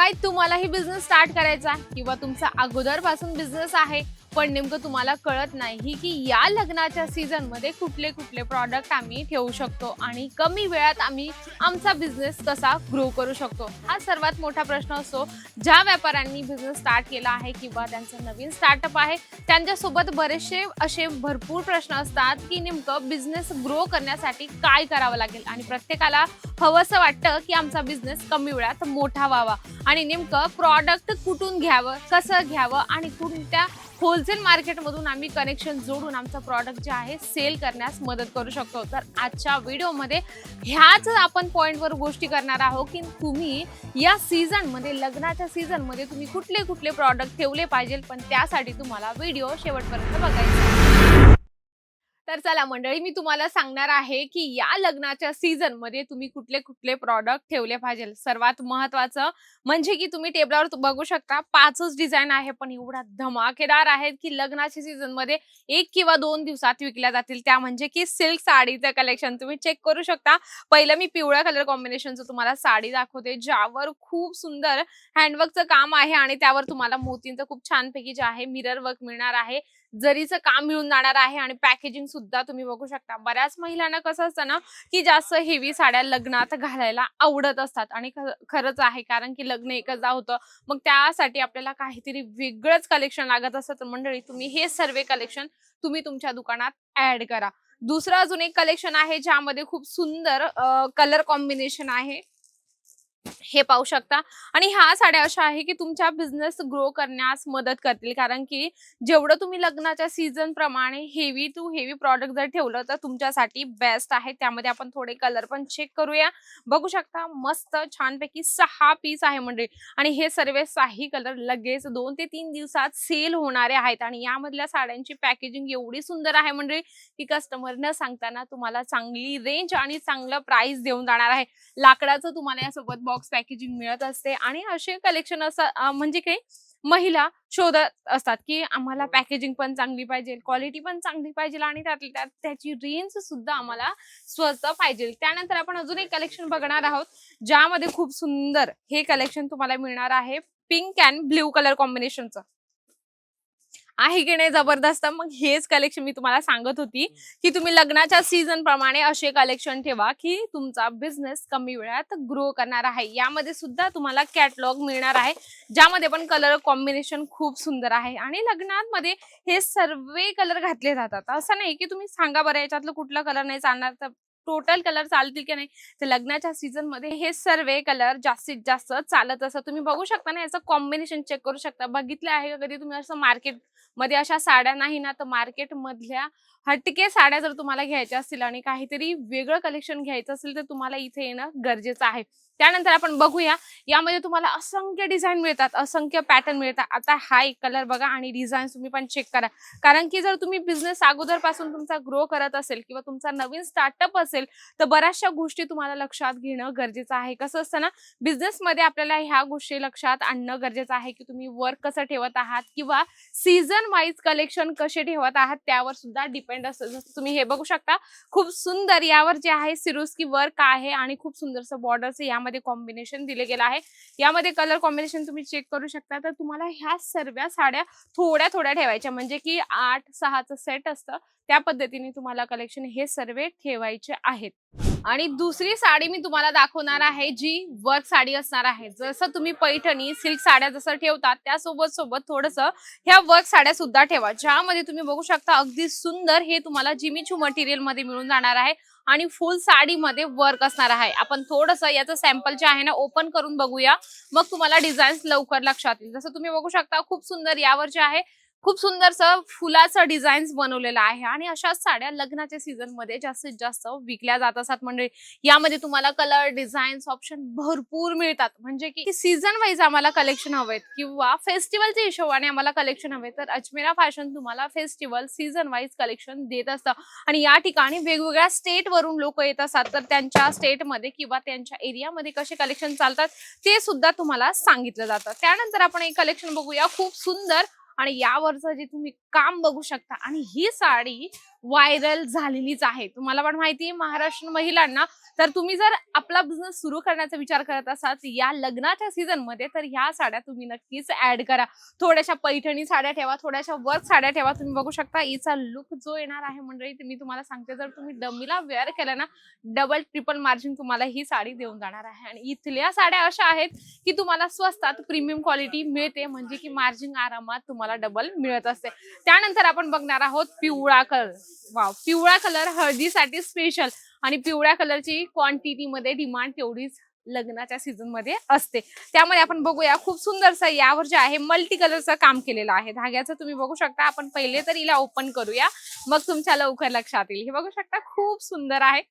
काय तुम्हालाही business start करायचा किंवा तुमचा अगोदरपासून बिझनेस आहे? पण नेमकं तुम्हाला कळत नाही की या लग्नाच्या सीझनमध्ये कुठले कुठले प्रॉडक्ट आम्ही ठेवू शकतो आणि कमी वेळात आम्ही आमचा बिझनेस कसा ग्रो करू शकतो? हा सर्वात मोठा प्रश्न असतो. ज्या व्यापाऱ्यांनी बिझनेस स्टार्ट केला आहे किंवा त्यांचं नवीन स्टार्टअप आहे त्यांच्यासोबत बरेचसे असे भरपूर प्रश्न असतात की नेमकं बिझनेस ग्रो करण्यासाठी काय करावं लागेल? आणि प्रत्येकाला हवंसं वाटतं की आमचा बिझनेस कमी वेळात मोठा व्हावा. आणि नेमकं प्रॉडक्ट कुठून घ्यावं कसं घ्यावं आणि कोणत्या होलसेल मार्केटमधून आम्ही कनेक्शन जोडून आमचं प्रॉडक्ट जे आहे सेल करण्यास मदत करू शकतो. तर आजच्या व्हिडिओमध्ये ह्याच आपण पॉईंटवर गोष्टी करणार आहोत की तुम्ही या सीझनमध्ये लग्नाच्या सीझनमध्ये तुम्ही कुठले कुठले प्रॉडक्ट ठेवले पाहिजे पण त्यासाठी तुम्हाला व्हिडिओ शेवटपर्यंत बघायचा तर चला मंडळी मी तुम्हाला सांगणार आहे की या लग्नाच्या सीझनमध्ये तुम्ही कुठले कुठले प्रॉडक्ट ठेवले पाहिजे. सर्वात महत्वाचं म्हणजे की तुम्ही टेबलावर बघू शकता पाचच डिझाईन आहे पण एवढा धमाकेदार आहेत की लग्नाच्या सीझनमध्ये एक किंवा दोन दिवसात विकल्या जातील. त्या म्हणजे की सिल्क साडीचं कलेक्शन तुम्ही चेक करू शकता. पहिलं मी पिवळ्या कलर कॉम्बिनेशनचं तुम्हाला साडी दाखवते ज्यावर खूप सुंदर हँडवर्कचं काम आहे आणि त्यावर तुम्हाला मोतींचं खूप छानपैकी जे आहे मिरर वर्क मिळणार आहे. जरीचं काम मिळून जाणार आहे आणि पॅकेजिंग सुद्धा तुम्ही बघू शकता. बऱ्याच महिलांना कसं असतं ना की जास्त हेवी साड्या लग्नात घालायला आवडत असतात. आणि खरंच आहे. कारण की लग्न एकदा होतं. मग त्यासाठी आपल्याला काहीतरी वेगळंच कलेक्शन लागत असतं. तर मंडळी तुम्ही हे सर्व कलेक्शन तुम्ही तुमच्या दुकानात ऍड करा. दुसरं अजून एक कलेक्शन आहे ज्यामध्ये खूप सुंदर कलर कॉम्बिनेशन आहे. हे पाहू शकता. आणि ह्या साड्या अशा आहे की तुमच्या बिझनेस ग्रो करण्यास मदत करतील. कारण की जेवढं तुम्ही लग्नाच्या सीझन प्रमाणे हेवी टू हेवी प्रॉडक्ट जर ठेवलं तर तुमच्यासाठी बेस्ट आहे. त्यामध्ये आपण थोडे कलर पण चेक करूया. बघू शकता मस्त छानपैकी सहा पीस आहे म्हणजे आणि हे सर्व साही कलर लगेच दोन ते तीन दिवसात सेल होणारे आहेत. आणि यामधल्या साड्यांची पॅकेजिंग एवढी सुंदर आहे म्हणजे की कस्टमर न सांगताना तुम्हाला चांगली रेंज आणि चांगलं प्राइस देऊन जाणार आहे. लाकडाचं तुम्हाला यासोबत बॉक्स पॅकेजिंग मिळत असते आणि असे कलेक्शन असं अं, म्हणजे काही महिला शोधत असतात की आम्हाला पॅकेजिंग पण चांगली पाहिजे क्वालिटी पण चांगली पाहिजे आणि त्यातल्या त्यात त्याची रेंज सुद्धा आम्हाला स्वस्त पाहिजे. त्यानंतर आपण अजून एक कलेक्शन बघणार आहोत ज्यामध्ये खूप सुंदर हे कलेक्शन तुम्हाला मिळणार आहे पिंक अँड ब्ल्यू कलर कॉम्बिनेशनचं आहे की नाही जबरदस्त? मग हेच कलेक्शन मी तुम्हाला सांगत होती की तुम्ही लग्नाच्या सीझन प्रमाणे असे कलेक्शन ठेवा की तुमचा बिझनेस कमी वेळात ग्रो करणार आहे. यामध्ये सुद्धा तुम्हाला कॅटलॉग मिळणार आहे ज्यामध्ये पण कलर कॉम्बिनेशन खूप सुंदर आहे. आणि लग्नांमध्ये हे सर्व कलर घातले जातात. असं नाही की तुम्ही सांगा बरं याच्यातलं कुठला कलर नाही चालणार तर टोटल कलर चालतील की नाही तर लग्नाच्या सीझनमध्ये हे सर्व कलर जास्तीत जास्त चालत असं तुम्ही बघू शकता ना याचं कॉम्बिनेशन चेक करू शकता. बघितलं आहे का कधी तुम्ही असं मार्केटमध्ये अशा साड्या नाही ना तर मार्केट मधल्या हटके साड्या जर तुम्हाला घ्यायच्या असतील आणि काहीतरी वेगळं कलेक्शन घ्यायचं असेल तर तुम्हाला इथे येणं गरजेचं आहे. त्यानंतर आपण बघूया यामध्ये तुम्हाला असंख्य डिझाईन मिळतात असंख्य पॅटर्न मिळतात. आता हा एक कलर बघा आणि डिझाईन तुम्ही पण चेक करा. कारण की जर तुम्ही बिझनेस अगोदरपासून तुमचा ग्रो करत असेल किंवा तुमचा नवीन स्टार्टअप असेल तर बऱ्याचशा गोष्टी तुम्हाला लक्षात घेणं गरजेचं आहे. कसं असतं ना बिझनेसमध्ये आपल्याला ह्या गोष्टी लक्षात आणणं गरजेचं आहे की तुम्ही वर्क कसं ठेवत आहात किंवा सीझन वाईज कलेक्शन कसे ठेवत आहात त्यावर सुद्धा डिपेंड असतं. जसं तुम्ही हे बघू शकता खूप सुंदर यावर जे आहे सिरुस्की वर्क आहे आणि खूप सुंदरसं बॉर्डरचं यामध्ये कॉम्बिनेशन दिले गेलं आहे. यामध्ये कलर कॉम्बिनेशन तुम्ही चेक करू शकता. तर तुम्हाला ह्या सर्व साड्या थोड्या थोड्या ठेवायच्या. म्हणजे की आठ सहाचं सेट असतं. त्या पद्धतीने तुम्हाला कलेक्शन हे सर्व ठेवायचे आहेत. आणि दुसरी साडी मी तुम्हाला दाखवणार आहे जी वर्क साडी असणार आहे. जसं तुम्ही पैठणी सिल्क साड्या जसं ठेवतात त्यासोबत सोबत थोडस ह्या वर्क साड्या सुद्धा ठेवा. ज्यामध्ये तुम्ही बघू शकता अगदी सुंदर हे तुम्हाला जिमीचू मटेरियलमध्ये मिळून जाणार आहे आणि फुल साडीमध्ये वर्क असणार आहे. आपण थोडस याचं सॅम्पल जे आहे ना ओपन करून बघूया. मग तुम्हाला डिझाईन्स लवकर लक्षात येईल. जसं तुम्ही बघू शकता खूप सुंदर यावर जे आहे खूप सुंदरसं फुलाचं डिझाईन्स बनवलेलं आहे आणि अशाच साड्या लग्नाच्या सीझनमध्ये जास्तीत जास्त विकल्या जात असतात. म्हणजे यामध्ये तुम्हाला कलर डिझाईन्स ऑप्शन भरपूर मिळतात. म्हणजे की सीझन वाईज आम्हाला कलेक्शन हवेत किंवा फेस्टिवलच्या हिशोबाने आम्हाला कलेक्शन हवे तर अजमेरा फॅशन तुम्हाला फेस्टिवल सीझन वाईज कलेक्शन देत असतं. आणि या ठिकाणी वेगवेगळ्या स्टेट वरून लोक येत असतात. तर त्यांच्या स्टेटमध्ये किंवा त्यांच्या एरियामध्ये कसे कलेक्शन चालतात ते सुद्धा तुम्हाला सांगितलं जातं. त्यानंतर आपण एक कलेक्शन बघूया. खूप सुंदर आणि यावरचं जे तुम्ही काम बघू शकता आणि ही साडी व्हायरल झालेलीच आहे. तुम्हाला पण माहिती आहे महाराष्ट्र महिलांना तर तुम्ही जर आपला बिझनेस सुरू करण्याचा विचार करत असाल या लग्नाच्या सीझनमध्ये तर ह्या साड्या तुम्ही नक्कीच ऍड करा. थोड्याशा पैठणी साड्या ठेवा थोड्याशा वर्क साड्या ठेवा. तुम्ही बघू शकता हिचा लुक जो येणार आहे मंडळी मी तुम्हाला सांगते जर तुम्ही डमीला वेअर केलं ना डबल ट्रिपल मार्जिन तुम्हाला ही साडी देऊन जाणार आहे. आणि इथल्या साड्या अशा आहेत की तुम्हाला स्वस्तात प्रीमियम क्वालिटी मिळते म्हणजे की मार्जिन आरामात तुम्हाला डबल मिळत असते. त्यानंतर आपण बघणार आहोत पिवळा कलर वाव पिवळा कलर हळदीसाठी स्पेशल आणि पिवळ्या कलरची क्वांटिटी मध्ये डिमांड तेवढीच लग्नाच्या सीझनमध्ये असते. त्यामध्ये आपण बघूया खूप सुंदरसं यावर जे आहे मल्टी कलरचं काम केलेलं आहे. धाग्याचं तुम्ही बघू शकता आपण पहिले तर हिला ओपन करूया. मग तुमच्या लवकर लक्षात येईल. हे बघू शकता खूप सुंदर आहे.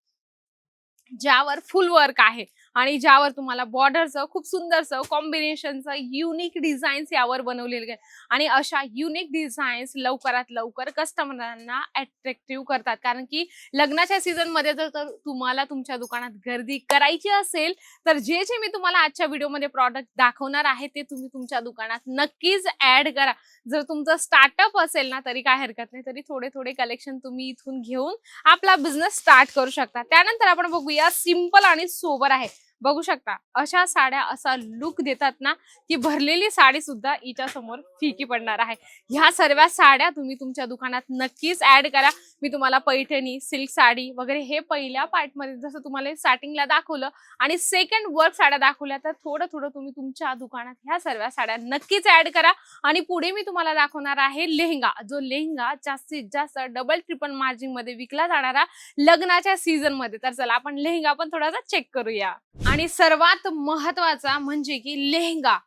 ज्यावर फुल वर्क आहे. आणि ज्यावर तुम्हाला बॉर्डरचं खूप सुंदरसं कॉम्बिनेशनचं युनिक डिझाईन्स यावर बनवलेले आहे आणि अशा युनिक डिझाईन्स लवकरात लवकर कस्टमरांना अट्रॅक्टिव्ह करतात. कारण की लग्नाच्या सीझनमध्ये जर तुम्हाला तुमच्या दुकानात गर्दी करायची असेल तर जे जे मी तुम्हाला आजच्या व्हिडिओमध्ये प्रॉडक्ट दाखवणार आहे ते तुम्ही तुमच्या दुकानात नक्कीच ऍड करा. जर तुमचं स्टार्टअप असेल ना तरी काय हरकत नाही. तरी थोडे थोडे कलेक्शन तुम्ही इथून घेऊन आपला बिझनेस स्टार्ट करू शकता. त्यानंतर आपण बघूया सिंपल आणि सोबर आहे. बघू शकता अशा साड्या असा लुक देतात ना की भरलेली साडी सुद्धा हिच्या समोर फिकी पडणार आहे. ह्या सर्व साड्या तुम्ही तुमच्या दुकानात नक्कीच ऍड करा. मी तुम्हाला पैठणी सिल्क साडी वगैरे हे पहिल्या पार्टमध्ये जसं तुम्हाला स्टार्टिंगला दाखवलं आणि सेकंड वर्क साड्या दाखवल्या तर थोडं थोडं तुम्ही तुमच्या दुकानात ह्या सर्व साड्या नक्कीच ऍड करा. आणि पुढे मी तुम्हाला दाखवणार आहे लेहंगा. जो लेहंगा जास्तीत जास्त डबल ट्रिपल मार्जिनमध्ये विकला जाणारा लग्नाच्या सीझनमध्ये. तर चला आपण लेहंगा पण थोडासा चेक करूया. आणि सर्वात महत्त्वाचा म्हणजे की लेहंगा.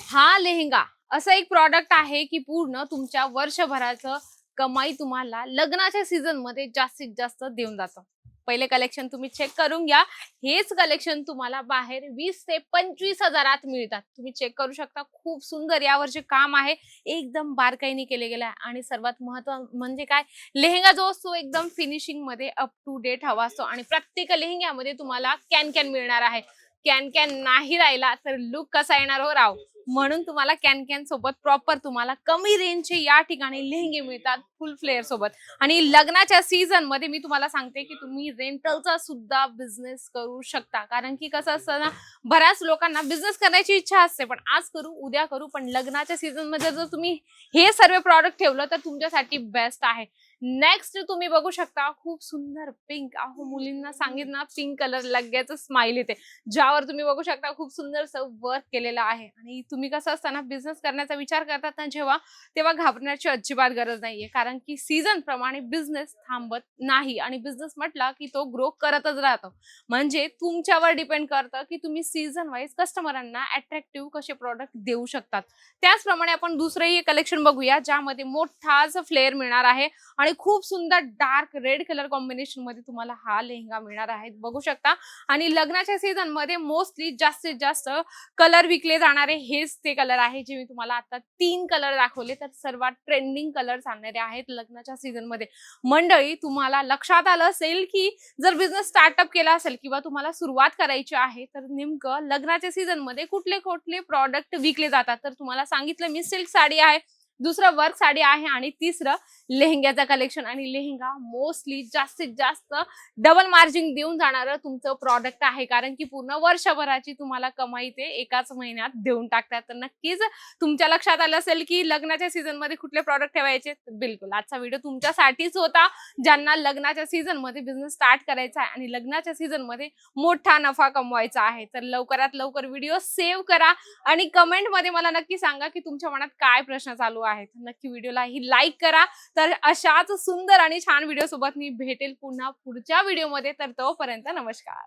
हा लेहंगा असं एक प्रॉडक्ट आहे की पूर्ण तुमच्या वर्षभराचं कमाई तुम्हाला लग्नाच्या सीझनमध्ये जास्तीत जास्त देऊन जातं. पहिले कलेक्शन तुम्ही चेक करून घ्या. हेच कलेक्शन तुम्हाला बाहेर वीस ते पंचवीस हजारात मिळतात. तुम्ही चेक करू शकता. खूप सुंदर यावर जे काम आहे. एकदम बारकाईने केले गेलं आहे आणि सर्वात महत्त्व म्हणजे काय? लेहंगा जो असतो एकदम फिनिशिंगमध्ये अप टू डेट हवा असतो. आणि प्रत्येक लेहंग्यामध्ये तुम्हाला कॅन कॅन मिळणार आहे. कॅन कॅन नाही राहिला तर लुक कसा येणार हो राव? म्हणून तुम्हाला कॅन कॅन सोबत प्रॉपर तुम्हाला कमी रेंजचे या ठिकाणी लेहंगे मिळतात फुल फ्लेअर सोबत. आणि लग्नाच्या सीझनमध्ये मी तुम्हाला सांगते की तुम्ही रेंटलचा सुद्धा बिझनेस करू शकता. कारण की कसं असतं ना बऱ्याच लोकांना बिझनेस करण्याची इच्छा असते पण आज करू उद्या करू पण लग्नाच्या सीझनमध्ये जर तुम्ही हे सर्व प्रॉडक्ट ठेवलं तर तुमच्यासाठी बेस्ट आहे. नेक्स्ट तुम्ही बघू शकता खूप सुंदर पिंक अहो मुलींना सांगितलं ना पिंक कलर लगेच स्माइल येते. ज्यावर तुम्ही बघू शकता खूप सुंदर वर्क केलेलं आहे. आणि तुम्ही कसं असताना बिझनेस करण्याचा विचार करतात ना जेव्हा तेव्हा घाबरण्याची अजिबात गरज नाहीये. कारण की सीझन प्रमाणे बिझनेस थांबत नाही. आणि बिझनेस म्हटला की तो ग्रो करतच राहतो. म्हणजे तुमच्यावर डिपेंड करतं की तुम्ही सीझन वाईज कस्टमरांना अट्रॅक्टिव्ह कसे प्रॉडक्ट देऊ शकतात. त्याचप्रमाणे आपण दुसरंही कलेक्शन बघूया ज्यामध्ये मोठाच फ्लेअर मिळणार आहे. आणि खूप सुंदर डार्क रेड कलर कॉम्बिनेशनमध्ये तुम्हाला हा लेहंगा मिळणार आहे. बघू शकता. आणि लग्नाच्या सीझनमध्ये मोस्टली जास्तीत जास्त कलर विकले जाणारे हे हेच ते कलर आहे जे मी तुम्हाला आता तीन कलर दाखवले. तर सर्वात ट्रेंडिंग कलर आणणारे आहेत लग्नाच्या सीझनमध्ये मंडळी तुम्हाला लक्षात आलं असेल की जर बिझनेस स्टार्टअप केला असेल किंवा तुम्हाला सुरुवात करायची आहे तर नेमकं लग्नाच्या सीझनमध्ये कुठले कुठले प्रॉडक्ट विकले जातात? तर तुम्हाला सांगितलं मी सिल्क साडी आहे. दुसरं वर्क साडी आहे आणि तिसरं लेहंग्याचं कलेक्शन आणि लेहंगा मोस्टली जास्तीत जास्त डबल मार्जिन देऊन जाणारं तुमचं प्रॉडक्ट आहे. कारण की पूर्ण वर्षभराची तुम्हाला कमाई ते एकाच महिन्यात देऊन टाकतात. तर नक्कीच तुमच्या लक्षात आलं असेल की लग्नाच्या सीझनमध्ये कुठले प्रॉडक्ट ठेवायचे? बिलकुल. आजचा व्हिडिओ तुमच्यासाठीच होता. ज्यांना लग्नाच्या सीझनमध्ये बिझनेस स्टार्ट करायचा आहे आणि लग्नाच्या सीझनमध्ये मोठा नफा कमवायचा आहे तर लवकरात लवकर व्हिडिओ सेव्ह करा. आणि कमेंटमध्ये मला नक्की सांगा की तुमच्या मनात काय प्रश्न चालू आहेत. नक्की व्हिडिओला ही लाईक करा. तर अशाच सुंदर आणि छान व्हिडिओ सोबत मी भेटेल पुन्हा पुढच्या व्हिडिओमध्ये तर तोपर्यंत नमस्कार.